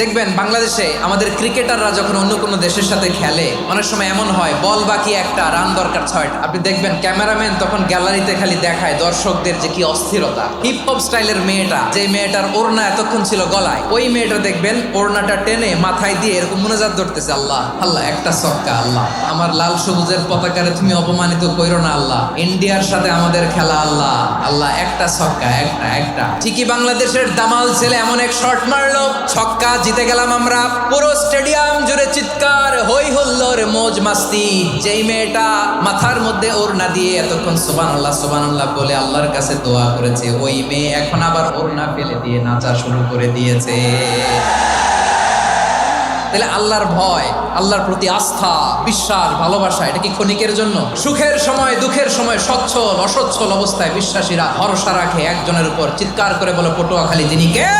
দেখবেন বাংলাদেশে আমাদের ক্রিকেটাররা যখন অন্য কোনো দেশের সাথে খেলে, অনেক সময় এমন হয়, বল বাকি একটা, রান দরকার ছয়টা। আপনি দেখবেন ক্যামেরাম্যান তখন গ্যালারিতে খালি দেখায় দর্শকদের যে কি অস্থিরতা। হিপ হপ স্টাইলের মেয়েটা, যে মেয়েটার ওড়না এতক্ষণ ছিল গলায়, ওই মেয়েটা দেখবেন ওড়নাটা টেনে মাথায় দিয়ে এরকম মনোজাত ধরতেছে, আল্লাহ আল্লাহ, একটা সক্কা আল্লাহ। আমার লাল সবুজের পতাকারে তুমি অপমানিত কইরো না, আল্লাহ। ইন্ডিয়ার সাথে আমাদের খেলা, আল্লাহ আল্লাহ, একটা ছক্কা, একটা একটা। ঠিকই বাংলাদেশের দামাল ছেলে এমন এক শট মারলো, ছক্কা জিতে গেলাম আমরা পুরো স্টেডিয়াম জুড়ে চিৎকার হই হুল্লোর মোজ মাস্তি। যেই মেয়েটা মাথার মধ্যে ওড়না দিয়ে এতক্ষণ সোবান আল্লাহ সোবান আল্লাহ বলে আল্লাহর কাছে দোয়া করেছে, ওই মেয়ে এখন আবার ওড়না ফেলে দিয়ে নাচা শুরু করে দিয়েছে। তাহলে আল্লাহর ভয়, আল্লাহর প্রতি আস্থা, বিশ্বাস, ভালোবাসা, এটা কি ক্ষণিকের জন্য? সুখের সময়, দুঃখের সময়, সচ্ছল, অসচ্ছল অবস্থায় বিশ্বাসীরা ভরসা রাখে একজনের উপর। চিৎকার করে বলে, পটুয়াখালী তিনি কে?